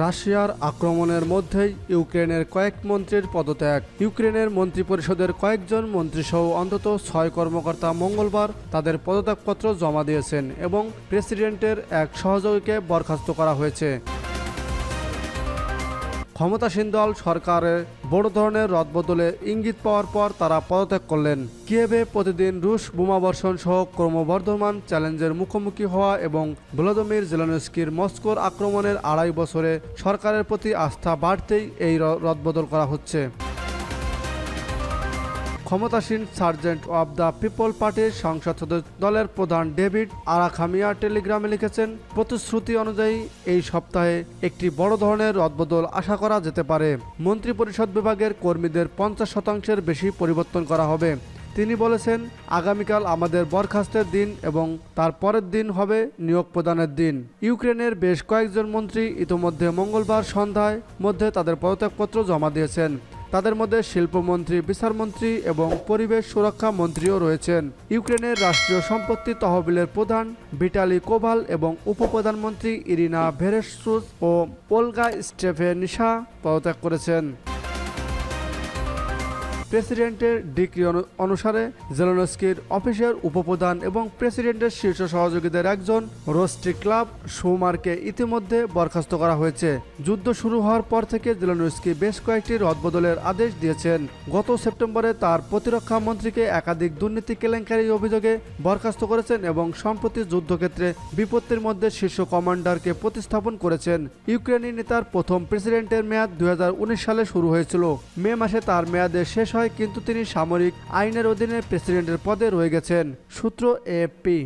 রাশিয়ার আক্রমণের মধ্যেই ইউক্রেনের কয়েক মন্ত্রীর পদত্যাগ। ইউক্রেনের মন্ত্রিপরিষদের কয়েকজন মন্ত্রীসহ অন্তত ছয় কর্মকর্তা মঙ্গলবার তাদের পদত্যাগপত্র জমা দিয়েছেন এবং প্রেসিডেন্টের এক সহযোগীকে বরখাস্ত করা হয়েছে। ক্ষমতাসীন দল সরকারের বড় ধরনের রদবদলে ইঙ্গিত পাওয়ার পর তারা পদত্যাগ করলেন। কিয়েভে প্রতিদিন রুশ বোমাবর্ষণ সহ ক্রমবর্ধমান চ্যালেঞ্জের মুখোমুখি হওয়া এবং ভ্লাদিমির জেলানস্কির মস্কোর আক্রমণের আড়াই বছরে সরকারের প্রতি আস্থা বাড়তেই এই রদবদল করা হচ্ছে। ক্ষমতাসীন সার্জেন্ট অব দ্য পিপল পার্টির সংসদ সদস্য দলের প্রধান ডেভিড আরাখামিয়া টেলিগ্রামে লিখেছেন, প্রতিশ্রুতি অনুযায়ী এই সপ্তাহে একটি বড় ধরনের রদবদল আশা করা যেতে পারে। মন্ত্রিপরিষদ বিভাগের কর্মীদের পঞ্চাশ শতাংশের বেশি পরিবর্তন করা হবে। তিনি বলেছেন, আগামীকাল আমাদের বরখাস্তের দিন এবং তার পরের দিন হবে নিয়োগ প্রদানের দিন। ইউক্রেনের বেশ কয়েকজন মন্ত্রী ইতোমধ্যে মঙ্গলবার সন্ধ্যায় মধ্যে তাদের পদত্যাগপত্র জমা দিয়েছেন। তাদের মধ্যে শিল্পমন্ত্রী, বিচারমন্ত্রী এবং পরিবেশ সুরক্ষা মন্ত্রীও রয়েছেন। ইউক্রেনের রাষ্ট্রীয় সম্পত্তি তহবিলের প্রধান ভিটালি কোভাল এবং উপপ্রধানমন্ত্রী ইরিনা ভেরেসুস ও ওলগা স্টেফেনিসা পদত্যাগ করেছেন। প্রেসিডেন্টের অনু- অনুসারে জেলোনস্কির অফিসের উপপ্রধান এবং প্রেসিডেন্টের শীর্ষ সহযোগীদের একজন রোস্ট্রি ক্লাব সুমারকে ইতিমধ্যে বরখাস্ত করা হয়েছে। যুদ্ধ শুরু হওয়ার পর থেকে জেলোনস্কি বেশ কয়েকটি রদবদলের আদেশ দিয়েছেন। গত সেপ্টেম্বরে তার প্রতিরক্ষা মন্ত্রীকে একাধিক দুর্নীতি কেলেঙ্কারি অভিযোগে বরখাস্ত করেছেন এবং সম্প্রতি যুদ্ধক্ষেত্রে বিপত্তির মধ্যে শীর্ষ কমান্ডারকে প্রতিস্থাপন করেছেন। ইউক্রেনি নেতার প্রথম প্রেসিডেন্টের মেয়াদ দুই হাজার উনিশ সালে শুরু হয়েছিল। মে মাসে তার মেয়াদে শেষ হয় কিন্তু তিনি সামরিক আইনের অধীনে প্রেসিডেন্টের পদে রয়ে গেছেন সূত্র এএফপি।